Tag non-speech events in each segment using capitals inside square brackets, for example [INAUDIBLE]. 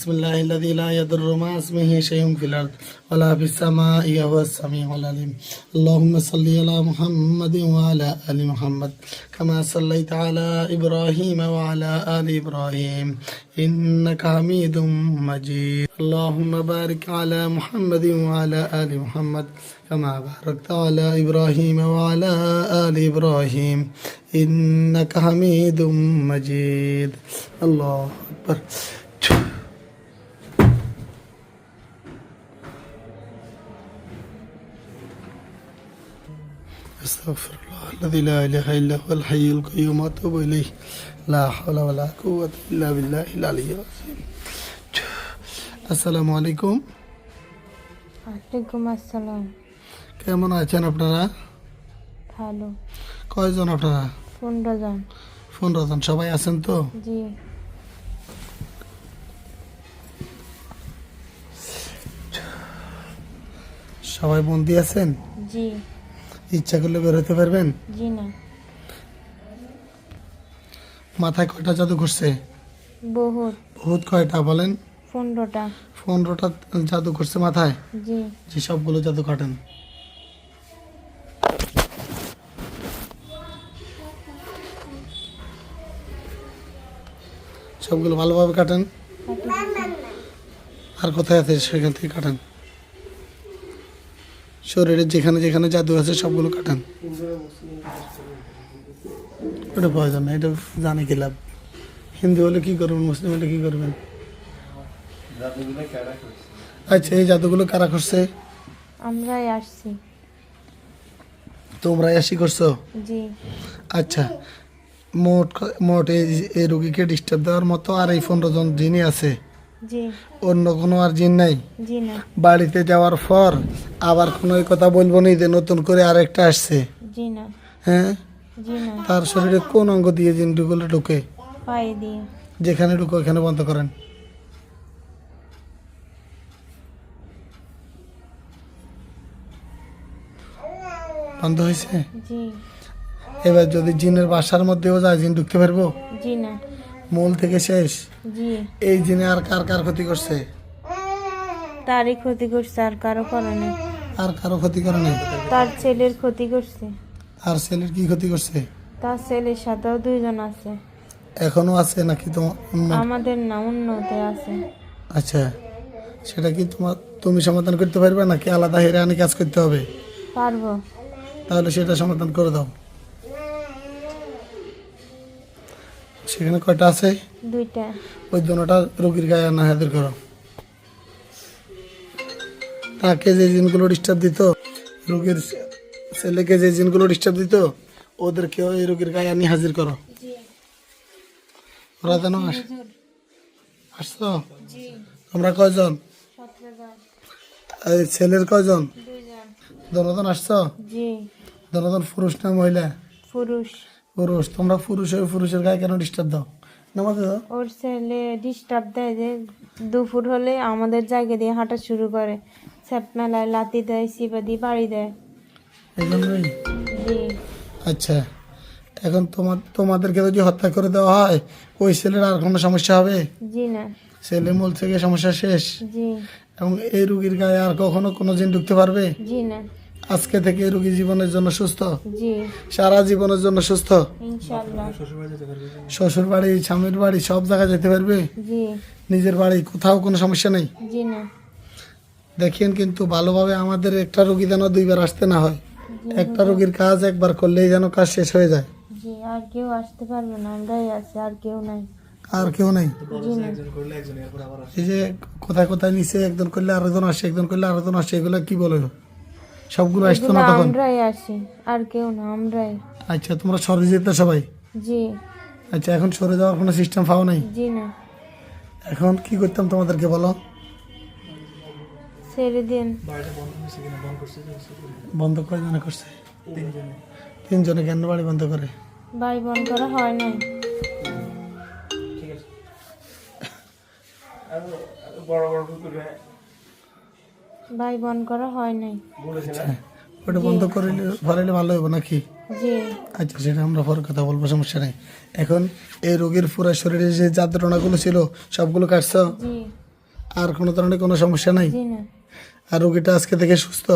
بسم الله الذي لا يضر مع اسمه شيء في الأرض ولا في السماء وهو السميع العليم. اللهم صل على محمد وعلى آل محمد كما صليت على إبراهيم وعلى آل إبراهيم. إنك حميد مجيد. اللهم بارك على محمد وعلى آل محمد كما باركت على إبراهيم وعلى آل إبراهيم. إنك حميد مجيد. الله أكبر. أستغفر الله الذي لا إله إلا هو الحي القيوم وأتوب إليه لا حول ولا قوة إلا بالله العلي العظيم আসসালামু আলাইকুম ওয়ালাইকুম আসসালাম কেমন আছেন আপনারা ভালো কয়জন আপনারা পনেরো জন পনেরো জন সবাই আছেন তো জি সবাই বন্দি আছেন জি ইচ্ছা করলে বের হতে পারবেন? জি না। মাথায় কয়টা জাদু করছে বহুত। বহুত কয়টা বলেন? পনেরোটা। পনেরোটা জাদু করছে মাথায়? জি। যে সবগুলো জাদু কাটেন। সবগুলো ভালোভাবে কাটেন। আর কোথায় আছে সেখান থেকে কাটেন? শরীরের যেখানে যেখানে জাদু আছে সবগুলো কাটান। ওটা প্রয়োজন না এটা জানে কি লাভ? হিন্দু হলে কি করবেন মুসলিম হলে কি করবেন? আচ্ছা এই জাদুগুলো কারা করছে? আমরাই আসছি। তোমরা এসি করছ? জি। আচ্ছা মোট মোট এই এই রুগীকে ডিস্টার্ব দেওয়ার মতো আর এই পনেরো জন জিনই আছে অন্য কোনো আর জিন নাই? বাড়িতে যাওয়ার পর আবার কোনো কথা বলব নি যে নতুন করে আরেকটা আসছে? হ্যাঁ? তার শরীরে কোন অঙ্গ দিয়ে জিন ঢুকলে ঢুকে যেখানে ঢুকে ওখানে বন্ধ করেন। বন্ধ হয়েছে? এবার যদি জিনের বাসার মধ্যেও যায় জিন ঢুকতে পারব? জি না। মূল থেকে শেষ? এই জিনে আর কার কার ক্ষতি করছে? তারই ক্ষতি করছে আর কারও করে না আর কারও ক্ষতি করে তার ছেলের ক্ষতি করছে। আর ছেলের কি ক্ষতি করছে? তার ছেলের সাথেও দুইজন আছে। এখনও আছে নাকি তোমার আমাদের না উন্নতে আছে। আচ্ছা। সেটা কি তোমার তুমি সমাধান করতে পারবে নাকি আলাদা হেরে আনি কাজ করতে হবে? পারব। তাহলে সেটা সমাধান করে দাও। সেখানে কয়টা আছে? দুইটা। ওই দুটা রোগীর গায়ে আনা হাজির করো তাকে যে জিনগুলো ডিস্টার্ব দিত রোগীর ছেলেকে যে জিনগুলো ডিস্টার্ব দিত ওদেরকেও এই রোগীর গায়ে আনি হাজির করো। ওরা যেন আস- আসছো? জি তোমরা কয়জন? ছেলের কয়জন? দনজন আসছো? জি। দনজন পুরুষ না মহিলা? পুরুষ। পুরুষ তোমরা পুরুষ হয়ে পুরুষের গায়ে কেন ডিস্টার্ব দাও? নামাজে দাও ওর ছেলে ডিস্টার্ব দেয় যে দুপুর হলে আমাদের জায়গা দিয়ে হাঁটা শুরু করে। স্যাপ মেলায় লাতি দেয় সিপা দিয়ে বাড়ি দেয়। এই জন্যই আচ্ছা এখন তোমার তোমাদেরকে যদি হত্যা করে দেওয়া হয় ওই ছেলের আর কোনো সমস্যা হবে? জি না। ছেলে মূল থেকে সমস্যা শেষ। জি। এবং এই রুগীর গায়ে আর কখনো কোনো জিন ঢুকতে পারবে? জি না। আজকে থেকে রুগী জীবনের জন্য সুস্থ? সারা জীবনের জন্য সুস্থ? শ্বশুর বাড়ি স্বামীর বাড়ি সব জায়গায় যেতে পারবে? নিজের বাড়ি কোথাও কোনো সমস্যা নেই? দেখেন কিন্তু ভালোভাবে আমাদের একটা রুগী যেন দুইবার আসতে না হয়। একটা রুগীর কাজ একবার করলেই যেন কাজ শেষ হয়ে যায়। আর কেউ আসতে পারবে না আমরাই আছি আর কেউ নাই। আর কেউ নেই। এই যে কোথায় কোথায় নিচে একজন করলে আরেকজন আসে একজন করলে আরেকজন আসে এগুলো কি বলে সবগুলো আসতো না তখন? আমরাই আসি আর কেউ না আমরাই। আচ্ছা তোমরা সরে যেতে সবাই? জি। আচ্ছা এখন সরে যাওয়ার কোনো সিস্টেম পাও নাই? জি না। এখন কি করতাম তোমাদেরকে বলো? ছেড়ে দিন। বন্ধ করে জানা করছে তিনজনে। কেন বাড়ি বন্ধ করে? ভাই বন্ধ করা হয় নাই। ঠিক আছে। বড় বড় কুকুর ভাই বোন করা হয় নাই। ওটা বন্ধ করিলে ভরাইলে ভালো হবে নাকি? আচ্ছা সেটা আমরা পরে কথা বলব সমস্যা নেই। এখন এই রোগীর পুরো শরীরে যে যাত্রাগুলো ছিল সবগুলো কাটছ? আর কোনো ধরনের কোনো সমস্যা নাই? আর রোগীটা আজকে থেকে সুস্থ?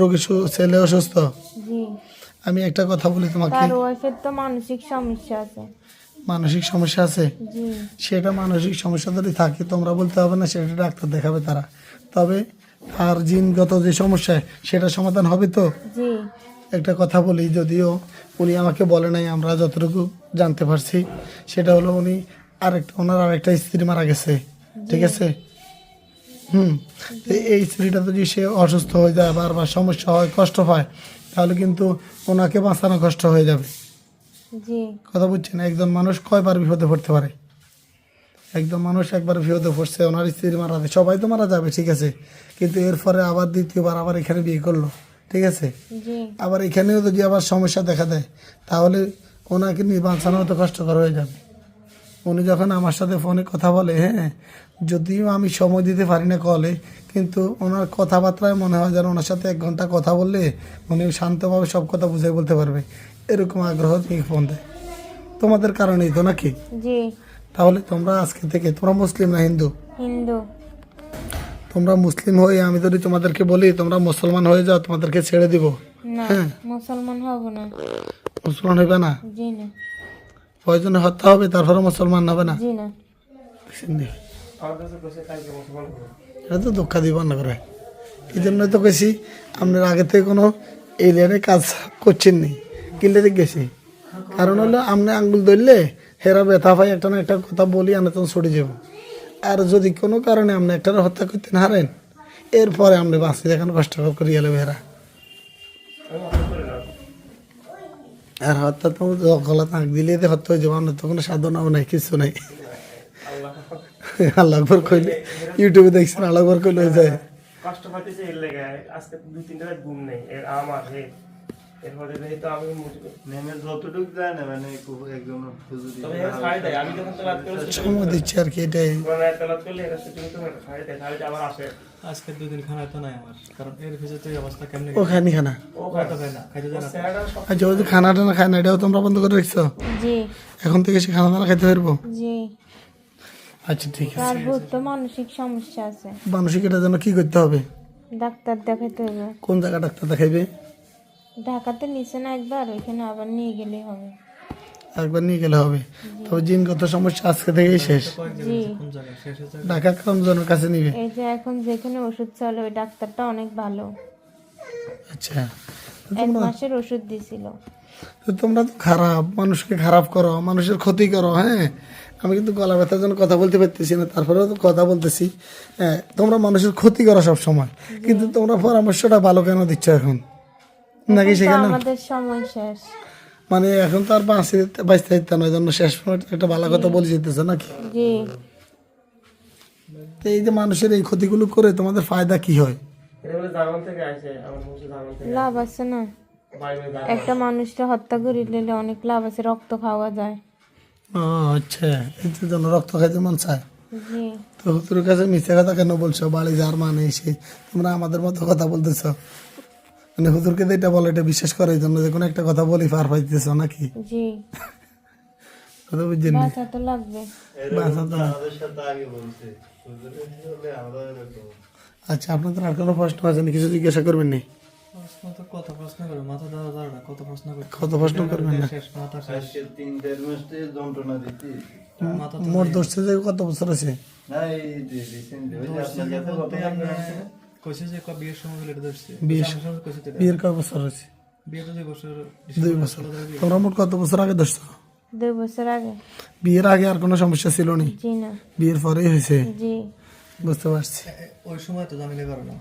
রোগী ছেলেও সুস্থ? আমি একটা কথা বলি তোমাকে। তো মানসিক সমস্যা আছে। মানসিক সমস্যা আছে? সেটা মানসিক সমস্যা যদি থাকে তোমরা বলতে হবে না সেটা ডাক্তার দেখাবে তারা। তবে আর জিনগত যে সমস্যা সেটা সমাধান হবে তো? জি। একটা কথা বলি যদিও উনি আমাকে বলে নাই আমরা যতটুকু জানতে পারছি সেটা হলো উনি আরেকটা ওনার আরেকটা স্ত্রী মারা গেছে ঠিক আছে? হুম। তো এই স্ত্রীটা যদি সে অসুস্থ হয়ে যায় বারবার সমস্যা হয় কষ্ট পায় তাহলে কিন্তু ওনাকে বাঁচানো কষ্ট হয়ে যাবে। কথা বুঝছেন? একজন মানুষ কয়বার বিপদে পড়তে পারে? একজন মানুষ একবার বিপদে পড়ছে ওনার স্ত্রী মারা যায় সবাই তো মারা যাবে ঠিক আছে। কিন্তু এরপরে আবার দ্বিতীয়বার আবার এখানে বিয়ে করল ঠিক আছে? আবার এখানেও যদি আবার সমস্যা দেখা দেয় তাহলে ওনাকে নিয়ে বাঁচানো তো কষ্টকর হয়ে যাবে। উনি যখন আমার সাথে ফোনে কথা বলে হ্যাঁ যদিও আমি সময় দিতে পারি না কলে কিন্তু ওনার কথাবার্তায় মনে হয় যেন ওনার সাথে এক ঘণ্টা কথা বললে উনি শান্তভাবে সব কথা বুঝে বলতে পারবে। এরকম আগ্রহ থেকে ফোন দেয়। তোমাদের কারণেই তো নাকি? জি। তাহলে তোমরা আজকে থেকে তোমরা মুসলিম না হিন্দু? হিন্দু। তোমরা মুসলিম হয়ে আমি যদি তোমাদেরকে বলি তোমরা মুসলমান হয়ে যাও তোমাদেরকে ছেড়ে দিব। হ্যাঁ। মুসলমান হব না। মুসলমান হইবে না? জি না। প্রয়োজনে হত্যা হবে তারপরে মুসলমান হবে না? জি না। এটা তো দুঃখ দিব না করে। এই জন্য তো কেছি আপনার আগে থেকে কোনো লাইনে কাজ করছেন নি। কিনলে গেছি। কারণ হলো আপনি আঙ্গুল ধরলে হেরা ব্যথা পাই একটা না একটা কথা বলি, আনে তখন ছুটে যাব। আর যদি কোনো কারণে আপনি একটা হত্যা করতে না হারেন, এরপরে আপনি বাঁচি এখন কষ্ট করে গেলে হেরা। আমি আর হত্যা তো গলা তাঁক দিলে হত্যা হয়ে যাব, আপনার তো কোনো সাধনাও নাই, কিছু নাই। আল্লাহ কইলে ইউটিউবে দেখছেন, আল্লাহ একবার কইলে যায়। কষ্ট পাইতেছে এর লেগে, আজকে দুই তিনটা ঘুম নেই এর আমার এরপরে দেখি তো আমি নেমে যতটুকু যায় না মানে খুব হুজুরি তবে এর দেয়। আমি যখন তেলাত করে সময় দিচ্ছে আর কি এটাই। কোরআনের তেলাত করলে এরা শুটিং তো ছাড়ি দেয় ছাড়ি আবার আসে। আজকে দুদিন খানা তো নাই আমার কারণ এর ভিতরে অবস্থা কেমনে ও খানি খানা। ও খাইতে পারে না খাইতে যায় না আচ্ছা ওই খানা টানা খায় না এটাও তোমরা বন্ধ করে রাখছো? জি। এখন থেকে সে খানা খাইতে পারব? জি। আচ্ছা ঠিক আছে। তার বহুত তো মানসিক সমস্যা আছে। মানসিক এটার জন্য কি করতে হবে? ডাক্তার দেখাতে হবে। কোন জায়গা ডাক্তার দেখাইবে? ঢাকাতে নিচে না একবার ওইখানে আবার নিয়ে গেলে হবে। একবার নিয়ে গেলে হবে। তবে জিনগত সমস্যা আজকে থেকেই শেষ। জি। কোন জায়গায় শেষ হয়েছে ঢাকা কোনজনের কাছে নিবে? এই যে এখন যেখানে ওষুধ চলে ওই ডাক্তারটা অনেক ভালো। আচ্ছা। এক মাসের ওষুধ দিছিল। তো তোমরা তো খারাপ মানুষকে খারাপ করো মানুষের ক্ষতি করো হ্যাঁ? আমি কিন্তু গলা ব্যথার জন্য কথা বলতে পারতেছি না তারপরেও তো কথা বলতেছি। হ্যাঁ তোমরা মানুষের ক্ষতি করো সব সময় কিন্তু তোমরা পরামর্শটা ভালো কেন দিচ্ছ এখন? নাকি সেখানে? আমাদের সময় শেষ। মানে এখন তো আর বাঁচতে বাঁচতে দিতে না জন্য শেষ একটা ভালো কথা বলে যেতেছে নাকি? জি। এই যে মানুষের এই ক্ষতিগুলো করে তোমাদের ফায়দা কি হয়? লাভ আছে না। একটা মানুষকে হত্যা করে নিলে অনেক লাভ আছে রক্ত খাওয়া যায়। ও আচ্ছা। জন্য রক্ত খাইতে মন চায়। তো হুতুর কাছে মিথ্যা কথা কেন বলছো? বাড়ি যার মানে এসে তোমরা আমাদের মতো কথা বলতেছ। মানে হুতুরকে তো এটা বলে এটা বিশ্বাস করে এই জন্য যে কোনো একটা কথা বলি পার পাইতেছ নাকি? জি। [LAUGHS] কথা বুঝছেন নি? বাঁচা তো লাগবে। বাঁচা তো আমাদের সাথে আগে বলছে হুজুরি হলে আমরা এরকম। আচ্ছা আপনাদের আর কোনো প্রশ্ন আছে না কিছু জিজ্ঞাসা করবেন নি? কত প্রশ্ন করে? মাথা দেওয়া যাবে না কত প্রশ্ন করে কত প্রশ্ন করবেন না? শেষ মাথা শেষ। তিন চার মাস থেকে যন্ত্রণা দিচ্ছি। মোট ধরছে যে কত বছর আছে? না এই রিসেন্ট আপনার কাছে বলতে কথা আপনি বলতে কইছে যে ক- বিয়ের সময় হলে ধরছে? বিয়ের আমার সময় কইছে বিয়ের কয় বছর আছে বিয়ে তো দুই বছর দুই বছর তোমরা মোট কত বছর আগে ধরছো? দুই বছর আগে। বিয়ের আগে আর কোনো সমস্যা ছিল নি? জি না। বিয়ের পরেই হয়েছে? জি। বুঝতে পারছি। ওই সময় তো জামিলে করো না।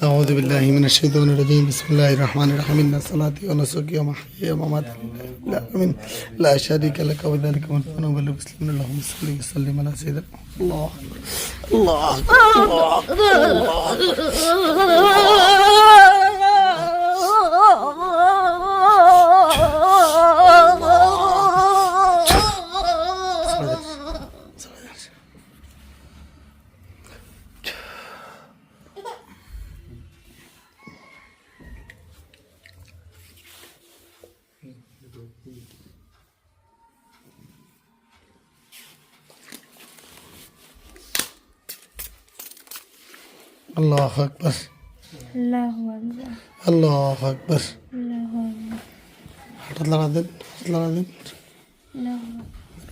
أعوذ بالله من الشيطان الرجيم. بسم الله الرحمن الرحيم. إن صلاتي ونسكي ومحياي ومماتي رب العالمين لا شريك لك وبذلك أمرت وأنا أول المسلمين اللهم صل وسلم على سيدنا الله أكبر. الله أكبر. الله أكبر. আল্লাহ আকবর। আল্লাহ আকবর। আল্লাহু লড়া দেন লড়া দেন।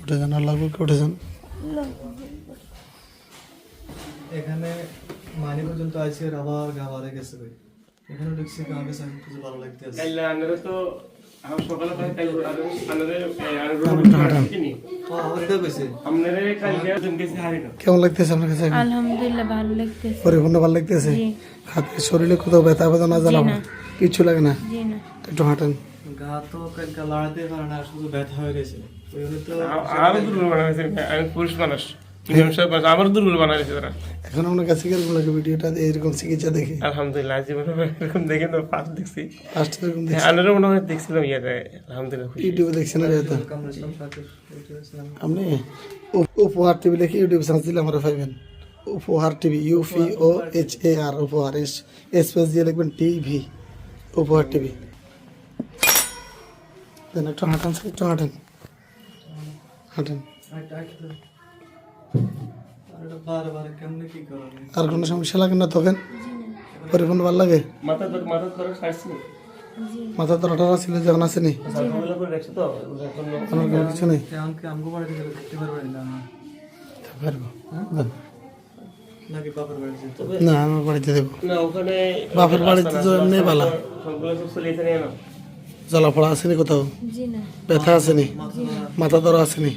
উঠে যান আল্লাহ আকবর উঠে যান। এখানে মানি পর্যন্ত আইসি আবার গা বাড়ে গেছে ভাই। এখানে ঢুকছি গা গেছে আমি কিছু ভালো লাগতে আছে। কাইলে আনারে তো আমার সকালে প্রায় কাইলে আনারে আর কিনি কেমন লাগতেছে আপনার কাছে? আলহামদুলিল্লাহ ভালো লাগতেছে। পরিপূর্ণ ভালো লাগতেছে? হাতে শরীরে কোথাও ব্যথা বেদনা জ্বালা না। কিছু লাগে না? একটু হাঁটেন। গা তো কালকে লড়াতে পারে না শুধু ব্যথা হয়ে গেছে। আমি পুরুষ মানুষ। আমার দুর্বল বানাইছে তারা। এখন আপনার কাছে কীরকম লাগে ভিডিওটা এইরকম চিকিৎসা দেখে? আলহামদুলিল্লাহ জীবনে এরকম দেখে তো ফার্স্ট দেখছি। ফার্স্ট এরকম দেখছি। আনারে মনে হয় দেখছিলাম ইয়াতে আলহামদুলিল্লাহ ইউটিউবে দেখছেন আপনি উপহার টিভি লিখে ইউটিউব সার্চ দিলে আমরা পাইবেন। উপহার TV UP O H A R উপহার। এস স্পেস দিয়ে লিখবেন টিভি উপহার টিভি। দেন একটু হাঁটান একটু হাঁটেন। হাঁটেন। আর কোনো সমস্যা লাগে না তখন? পরিপূর্ণ ভালো লাগে? মাথা তো মাথা ধরে সারছি মাথা তো আঠারো ছিল যখন আসেনি। আমার কোনো কিছু নেই। পারবে। না আমার বাড়িতে দেবো। বাপের বাড়িতে তো এমনি ভালো জ্বালাপড়া আসেনি কোথাও? ব্যথা আসেনি? মাথা ধরা। আসেনি?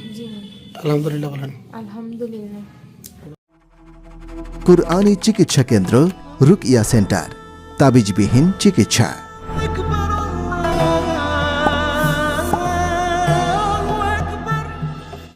আলহামদুলিল্লাহ বলেন। আলহামদুলিল্লাহ। কুরআনী চিকিৎসা কেন্দ্র রুকিয়া সেন্টার তাবিজবিহীন চিকিৎসা।